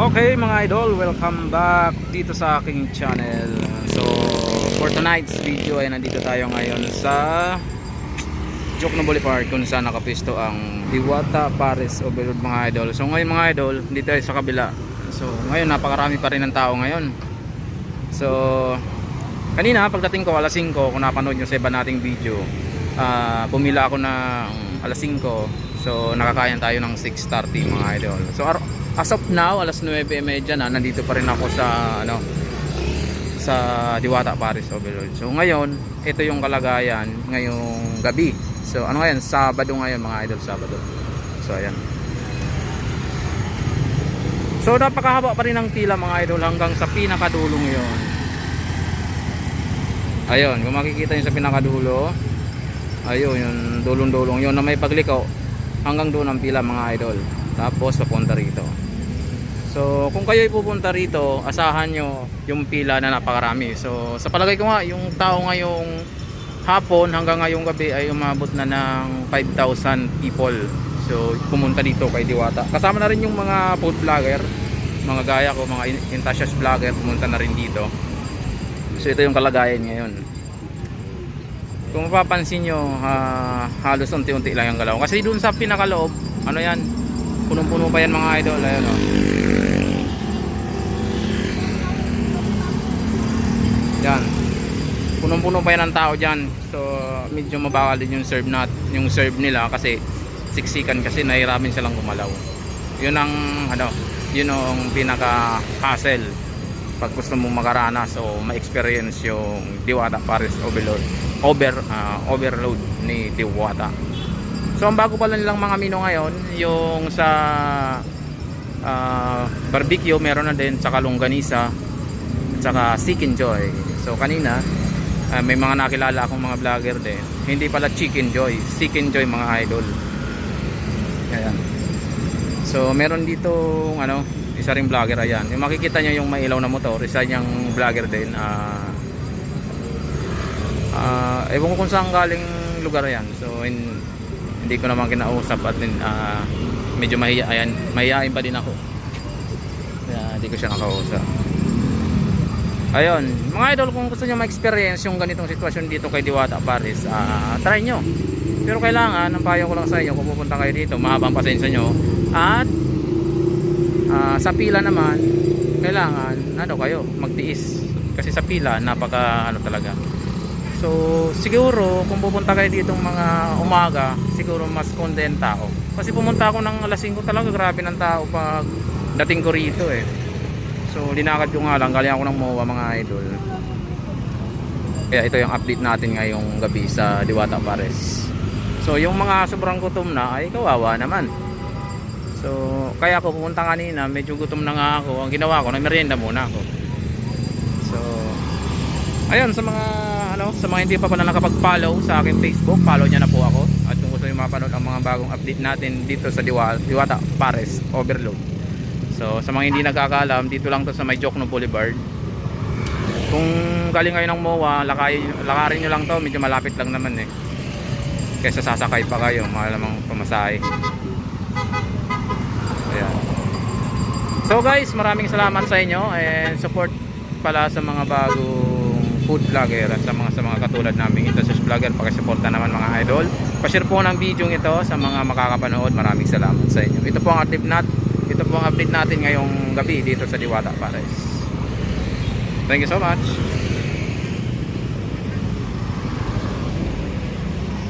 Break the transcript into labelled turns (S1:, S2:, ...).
S1: Okay mga idol, welcome back dito sa aking channel. So, for tonight's video ay nandito tayo ngayon sa Jokno Boulevard kung saan nakapisto ang Diwata Paris Overload mga idol. So ngayon mga idol, dito tayo sa kabila. So ngayon napakarami pa rin ng tao ngayon. So kanina pagdating ko alas 5 kung napanood nyo sa iba nating video, ah pumila ako ng alas 5. So nakakain tayo ng 6.30 mga idol. So as of now, alas 9.30 na, nandito pa rin ako sa ano sa Diwata Paris Overload. So ngayon, ito yung kalagayan ngayong gabi. So ano ngayon? Sabado ngayon mga idol, Sabado. So ayan. So napakahaba pa rin ng pila mga idol hanggang sa pinakadulong yon. Ayun, kung makikita nyo sa pinakadulo, ayun, yung dulong-dulong yun na may pagliko hanggang doon ang pila mga idol. Tapos papunta rito. So, kung kayo pupunta rito, asahan nyo yung pila na napakarami. So, sa palagay ko nga, yung tao ngayong hapon hanggang ngayong gabi ay umabot na ng 5,000 people. So, pumunta dito kay Diwata. Kasama na rin yung mga food vlogger, mga gaya ko, mga in- Intasias vlogger, pumunta na rin dito. So, ito yung kalagayan ngayon. Kung mapapansin nyo, ah, halos unti-unti lang yung galaw. Kasi dun sa pinakaloob, ano yan, punong-puno pa yan mga idol. Ayun, oh. Yan. Punong-puno pa yan ng tao dyan. So, medyo mabawal din yung serve nat, yung serve nila kasi siksikan kasi nahiramin silang gumalaw. Yun ang ano, yun ang pinaka hassle pag gusto mong makaranas o ma-experience yung Diwata Paris Overload over ah, overload ni Diwata. So ang bago pala nilang mga menu ngayon yung sa ah, barbecue meron na din sa longganisa at saka Chicken Joy. So kanina ah, may mga nakilala akong mga vlogger din. Hindi pala Chicken Joy, Chicken Joy mga idol. Ayan. So meron dito ano, isa ring vlogger ayan. Yung makikita niyo yung may ilaw na motor, isa niyang vlogger din. Ah ah, ewan ko kung saan galing lugar yan. So in, hindi ko naman kinausap at ah, medyo mahiya ayan, mahihain pa din ako. Kaya hindi ko siya nakausap. Ayun, mga idol kung gusto niyo ma-experience yung ganitong sitwasyon dito kay Diwata Paris, ah try nyo. Pero kailangan, ang payo ko lang sa inyo kung pupunta kayo dito, mahabang pasensya nyo. At ah, sa pila naman, kailangan ano kayo, magtiis. Kasi sa pila, napaka ano talaga. So, siguro kung pupunta kayo dito mga umaga, siguro mas konti tao. Kasi pumunta ako ng alas 5 talaga, grabe ng tao pag dating ko rito eh. So, linakad ko nga lang, galing ako ng MOA mga idol. Kaya ito yung update natin ngayong gabi sa Diwata Pares. So, yung mga sobrang gutom na ay kawawa naman. So, kaya ako pumunta kanina, medyo gutom na nga ako. Ang ginawa ko, nagmerienda muna ako. So, ayun sa mga ano, sa mga hindi pa pala nakapag-follow sa aking Facebook, follow niya na po ako. At kung gusto niyo mapanood ang mga bagong update natin dito sa Diwa, Diwata Pares Overload. So, sa mga hindi nagkakaalam, dito lang to sa may Jokno Boulevard. Kung galing kayo ng MOA, lakay, lakarin nyo lang to, medyo malapit lang naman eh. Kaysa sasakay pa kayo, malamang pamasahe. Ayan. So guys, maraming salamat sa inyo and support pala sa mga bagong food vlogger at sa mga sa mga katulad namin ito sa vlogger pakisuporta naman mga idol. Pa-share po ng video ito sa mga makakapanood. Maraming salamat sa inyo. Ito po ang update nat ito po ang update natin ngayong gabi dito sa Diwata Pares. Thank you so much.